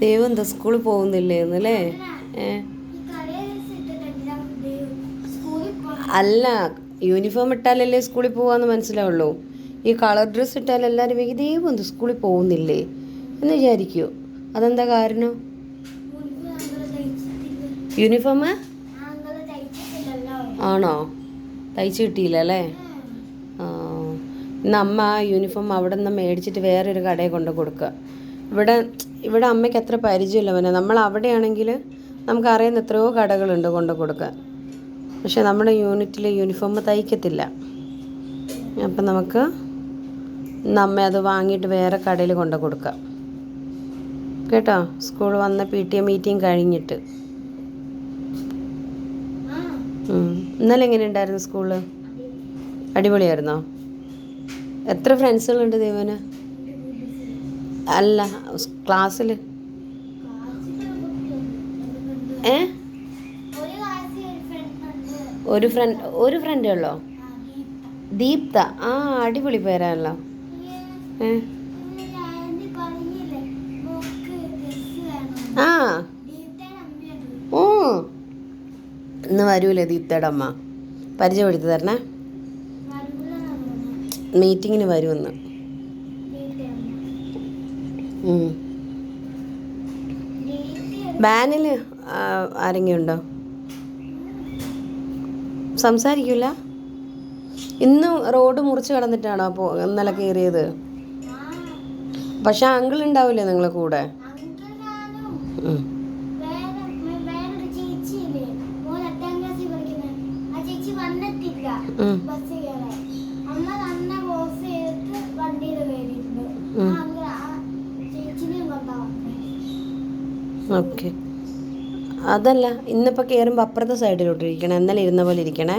ദൈവം എന്താ സ്കൂളിൽ പോകുന്നില്ലേന്ന് അല്ലേ അല്ല യൂണിഫോം ഇട്ടാലല്ലേ സ്കൂളിൽ പോകാന്ന് മനസ്സിലാവുള്ളൂ. ഈ കളർ ഡ്രസ്സ് വേഗം ദൈവം എന്ത് സ്കൂളിൽ പോകുന്നില്ലേ? എന്ന് വിചാരിക്കൂ. അതെന്താ കാരണം? യൂണിഫോം? ആണോ? തയ്ച്ച് കിട്ടിയില്ല അല്ലേ ഇന്ന് അമ്മ ആ യൂണിഫോം അവിടെ നിന്ന് മേടിച്ചിട്ട് വേറൊരു കടയിൽ കൊണ്ട് കൊടുക്കുക. ഇവിടെ ഇവിടെ അമ്മയ്ക്ക് അത്ര പരിചയമില്ല പിന്നെ നമ്മൾ അവിടെയാണെങ്കിൽ നമുക്കറിയുന്ന എത്രയോ കടകളുണ്ട് കൊണ്ട് കൊടുക്കാൻ പക്ഷെ നമ്മുടെ യൂണിറ്റിൽ യൂണിഫോം തയ്ക്കത്തില്ല. അപ്പം നമുക്ക് ഇന്ന് അമ്മ അത് വാങ്ങിയിട്ട് വേറെ കടയിൽ കൊണ്ട് കൊടുക്കാം കേട്ടോ? സ്കൂൾ വന്ന പി ടി എ മീറ്റിംഗ് കഴിഞ്ഞിട്ട് ആ ഉം. ഇന്നലെ എങ്ങനെ ഉണ്ടായിരുന്നു സ്കൂളിൽ അടിപൊളിയായിരുന്നോ? എത്ര ഫ്രണ്ട്സുകളുണ്ട് ദേവന് അല്ല ക്ലാസ്സിൽ ഏ? ഒരു ഫ്രണ്ട് ഒരു ഫ്രണ്ട് ഉള്ളോ? ദീപ്ത. ആ അടിപൊളി പേരാണല്ലോ. ഏ? ആ. ഇന്ന് വരൂലേ ദീപ്തയുടെ അമ്മ? പരിചയപ്പെടുത്തി തരണേ. മീറ്റിങ്ങിന് വരുമെന്ന്. ബാനിൽ ആരെങ്കിലും ഉണ്ടോ? സംസാരിക്കില്ല ഇന്ന് റോഡ് മുറിച്ച് കടന്നിട്ടാണോ അപ്പോൾ ഇന്നലെ കയറിയത്? പക്ഷെ അങ്കിൾ ഉണ്ടാവില്ലേ നിങ്ങളെ കൂടെ അങ്കിൾ ഞാനും ഉം. വേറെ വേറൊരു ചേച്ചിയില്ലേ മോൻ എട്ടാം ക്ലാസ്സിൽ പഠിക്കുന്നത് ആ ചേച്ചി വന്നിട്ടില്ല ഉം. ബസ് കയറാൻ അമ്മ തന്നെ ചെയ്തിട്ട് വണ്ടിയിൽ കയറിയിട്ടുണ്ട് ചേച്ചിനെയും കൊണ്ടാ ഓക്കെ. അതല്ല ഇന്നിപ്പോൾ കയറുമ്പോൾ അപ്പുറത്തെ സൈഡിലോട്ട് ഇരിക്കണേ. എന്നാലും ഇരുന്ന പോലെ ഇരിക്കണേ.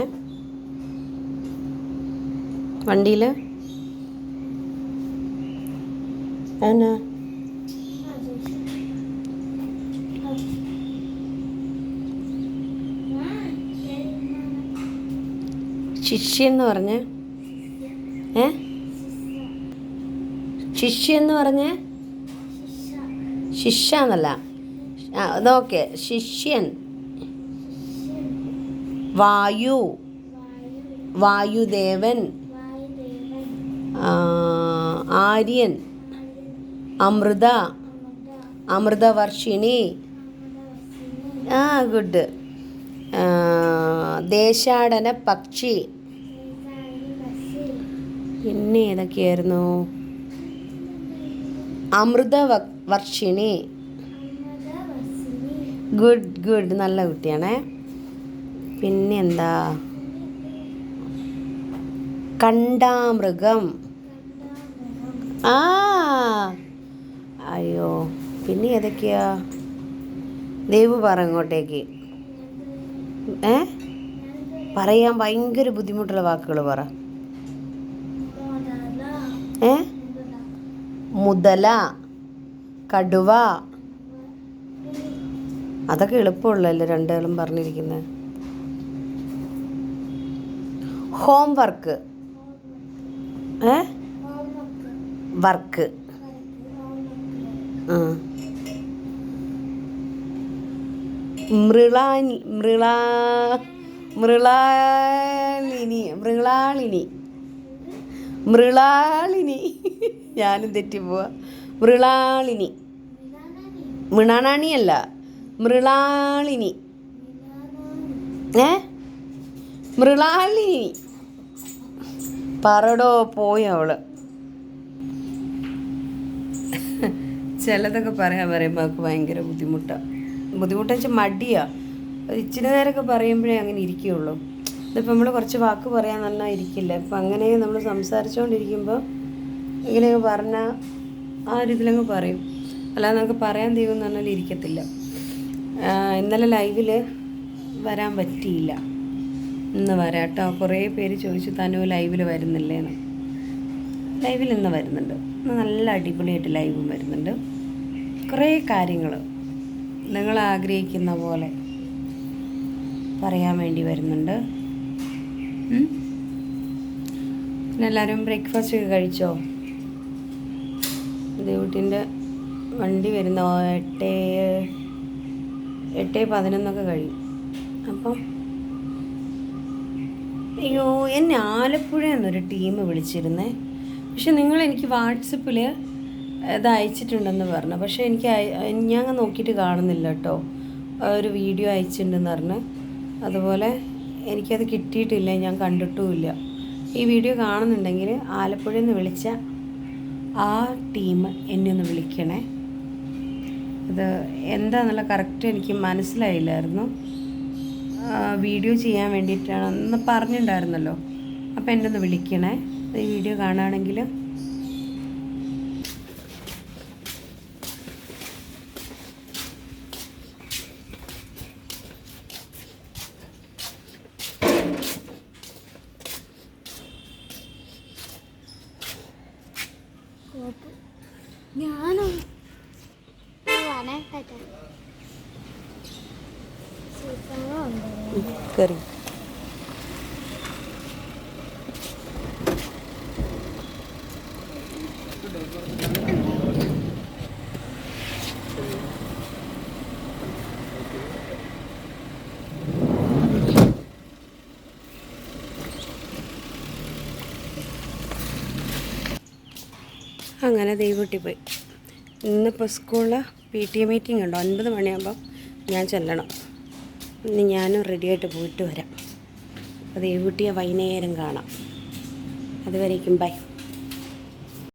വണ്ടിയിൽ എന്നാ ആ ചേച്ചി ആ. ആ, ശരി, ഉമ്മ. ശിഷ്യ എന്ന് പറഞ്ഞേ? ഏ? ശിഷ്യ എന്ന് പറഞ്ഞേ. ശിഷ്യ എന്നല്ല അതൊക്കെ ശിഷ്യൻ. വായു. വായു വായുദേവൻ ആര്യൻ. അമൃത. അമൃത അമൃതവർഷിണി. ആ ഗുഡ്. ദേശാടന പക്ഷി. പിന്നെ ഏതൊക്കെയായിരുന്നു? അമൃത വർഷിണി ഗുഡ് ഗുഡ് നല്ല കുട്ടിയാണേ. പിന്നെ എന്താ കണ്ടാമൃഗം. ആ അയ്യോ. പിന്നെ ഏതൊക്കെയാ? ദേവ് പറ ഇങ്ങോട്ടേക്ക്. ഏ? പറയാൻ ഭയങ്കര ബുദ്ധിമുട്ടുള്ള വാക്കുകൾ പറ. മുതല കടുവ. അതൊക്കെ എളുപ്പമുള്ളല്ലേ രണ്ടാളും പറഞ്ഞിരിക്കുന്നത് ഹോംവർക്ക് ഏ? വർക്ക് മൃളാ മൃളാ മൃളാളിനി മൃളാളിനി. മൃളാളിനി. ഞാനും തെറ്റിപ്പോവാ മൃളാളിനി. മിലാനാനി മൃണാണാണിയല്ല മൃളാളിനി. ഏ? മൃളാളിനി. പറടോ പോയി അവൾ. ചിലതൊക്കെ പറയാൻ പറയുമ്പോൾ അവൾക്ക് ഭയങ്കര ബുദ്ധിമുട്ടാണ് ബുദ്ധിമുട്ടെന്ന് വെച്ചാൽ മടിയാ. ഒരു ഇച്ചിരി നേരമൊക്കെ പറയുമ്പോഴേ അങ്ങനെ ഇരിക്കുകയുള്ളൂ ഇതിപ്പോൾ നമ്മൾ കുറച്ച് വാക്ക് പറയാൻ നന്നായി ഇരിക്കില്ല അങ്ങനെ നമ്മൾ സംസാരിച്ചുകൊണ്ടിരിക്കുമ്പോൾ ഇങ്ങനെയൊക്കെ പറഞ്ഞാൽ ആ ഒരു ഇതിലങ്ങ് പറയും. അല്ലാതെ നമുക്ക് പറയാൻ ദൈവം എന്ന് പറഞ്ഞാൽ ഇരിക്കത്തില്ല. ഇന്നലെ ലൈവിൽ വരാൻ പറ്റിയില്ല. ഇന്ന് വരാട്ടോ കുറേ പേര് ചോദിച്ചു തനു ലൈവിൽ വരുന്നില്ലേന്ന്. ലൈവിൽ ഇന്ന് വരുന്നുണ്ട്. നല്ല അടിപൊളിയായിട്ട് ലൈവും വരുന്നുണ്ട്. കുറേ കാര്യങ്ങൾ നിങ്ങൾ ആഗ്രഹിക്കുന്ന പോലെ പറയാൻ വേണ്ടി വരുന്നുണ്ട്. എല്ലാവരും ബ്രേക്ക്ഫാസ്റ്റ് ഒക്കെ കഴിച്ചോ? ദേവുട്ടിന്റെ വണ്ടി വരുന്ന. എട്ട് എട്ട് പതിനൊന്നൊക്കെ കഴിയും. അപ്പം അയ്യോ എന്നെ ആലപ്പുഴ എന്നൊരു ടീം വിളിച്ചിരുന്നേ. പക്ഷെ നിങ്ങൾ എനിക്ക് വാട്സപ്പിൽ ഇത് അയച്ചിട്ടുണ്ടെന്ന് പറഞ്ഞു. പക്ഷേ എനിക്ക് ഞാൻ നോക്കിയിട്ട് കാണുന്നില്ല കേട്ടോ. ഒരു വീഡിയോ അയച്ചിട്ടുണ്ടെന്ന് പറഞ്ഞ്. അതുപോലെ എനിക്കത് കിട്ടിയിട്ടില്ല ഞാൻ കണ്ടിട്ടുമില്ല. ഈ വീഡിയോ കാണുന്നുണ്ടെങ്കിൽ ആലപ്പുഴയിൽ നിന്ന് വിളിച്ച ആ ടീം എന്നെ ഒന്ന് വിളിക്കണേ. ഇത് എന്താന്നുള്ള കറക്റ്റ് എനിക്ക് മനസ്സിലായില്ലായിരുന്നു. വീഡിയോ ചെയ്യാൻ വേണ്ടിയിട്ടാണ് ഒന്ന് പറഞ്ഞിട്ടുണ്ടായിരുന്നല്ലോ. അപ്പോൾ എന്നെ ഒന്ന് വിളിക്കണേ. ഈ വീഡിയോ കാണുകയാണെങ്കിൽ കറി. അങ്ങനെ ദൈവട്ടി പോയി ഇന്നിപ്പോൾ സ്കൂളിൽ പി ടി എ മീറ്റിംഗ് ഉണ്ട്. ഒൻപത് മണിയാകുമ്പോൾ ഞാൻ ചെല്ലണം. ഇനി ഞാനും റെഡിയായിട്ട് പോയിട്ട് വരാം. അത് ദൈവട്ടിയെ വൈകുന്നേരം കാണാം. അതുവരേക്കും ബൈ